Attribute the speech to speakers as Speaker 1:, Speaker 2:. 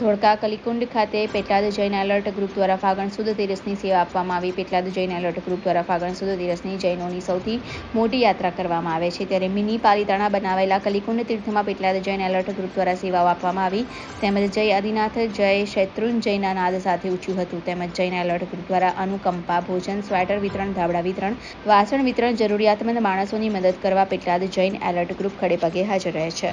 Speaker 1: ધોળકા કલિકુંડ ખાતે Petlad Jain alert group દ્વારા ફાગણ સુદ તેરસની સેવા આપવામાં આવી. પેટલાદ જૈન એલર્ટ ગ્રુપ દ્વારા ફાગણ સુદ તેરસની જૈનોની સૌથી મોટી યાત્રા કરવામાં આવે છે. ત્યારે મિની પાલિતાણા બનાવેલા કલિકુંડ તીર્થમાં પેટલાદ જૈન એલર્ટ ગ્રુપ દ્વારા સેવાઓ આપવામાં આવી. તેમજ જય આદિનાથ, જય શૈત્રુંજયના નાદ સાથે ઉચ્યું હતું. તેમજ જૈન એલર્ટ ગ્રુપ દ્વારા અનુકંપા, ભોજન, સ્વેટર વિતરણ, ધાબળા વિતરણ, વાસણ વિતરણ જરૂરિયાતમંદ માણસોની મદદ કરવા પેટલાદ જૈન એલર્ટ ગ્રુપ ખડેપગે હાજર રહે છે.